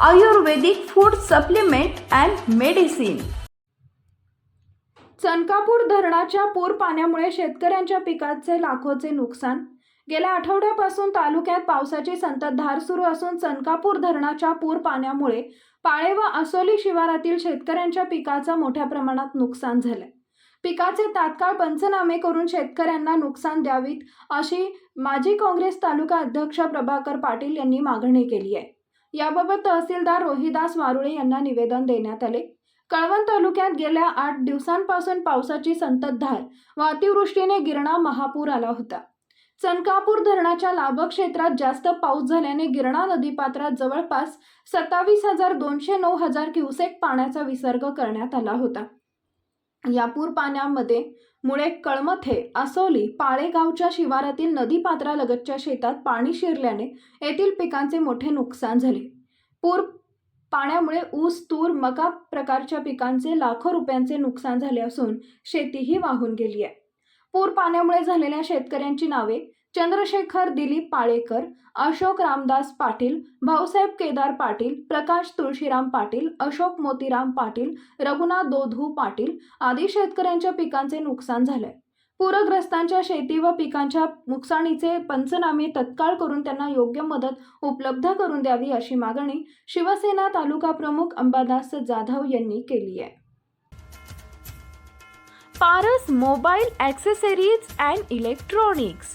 Ayurvedic food supplement and medicine Chanakapur धरणाच्या पूर पाण्यामुळे शेतकऱ्यांच्या पिकाचे लाखोचे नुकसान. गेल्या आठवड्यापासून तालुक्यात पावसाची संततधार सुरू असून चनकापूर धरणाच्या पूर पाण्यामुळे पाळे व असोली शिवारातील शेतकऱ्यांच्या पिकाचं मोठ्या प्रमाणात नुकसान झालंय. पिकाचे तात्काळ पंचनामे करून शेतकऱ्यांना नुकसान द्यावीत अशी माजी काँग्रेस तालुका अध्यक्ष प्रभाकर पाटील यांनी मागणी केली आहे. याबाबत तहसीलदार रोहिदास वारुळे यांना निवेदन देण्यात आले. कळवण तालुक्यात गेल्या आठ दिवसांपासून पावसाची संततधार व अतिवृष्टीने गिरणा महापूर आला होता. चनकापूर धरणाच्या लाभक क्षेत्रात जास्त पाऊस झाल्याने गिरणा नदीपात्रात जवळपास सत्तावीस हजार दोनशे नऊ हजार क्युसेक पाण्याचा विसर्ग करण्यात आला होता. या पूर पाण्यामध्ये मुळे कळमथे असोली पाळेगावच्या शिवारातील नदीपात्रालगतच्या शेतात पाणी शिरल्याने येथील पिकांचे मोठे नुकसान झाले. पूर पाण्यामुळे ऊस तूर मका प्रकारच्या पिकांचे लाखो रुपयांचे नुकसान झाले असून शेतीही वाहून गेली आहे. पूर पाण्यामुळे झालेल्या शेतकऱ्यांची नावे चंद्रशेखर दिलीप पाळेकर अशोक रामदास पाटील भाऊसाहेब केदार पाटील प्रकाश तुळशीराम पाटील अशोक मोतीराम पाटील रघुनाथ दोधू पाटील आदी शेतकऱ्यांच्या पिकांचे नुकसान झाले पूरग्रस्तांच्या शेती व पिकांच्या नुकसानीचे पंचनामे तत्काळ करून त्यांना योग्य मदत उपलब्ध करून द्यावी अशी मागणी शिवसेना तालुका प्रमुख अंबादास जाधव यांनी केली आहे. Paras mobile accessories and electronics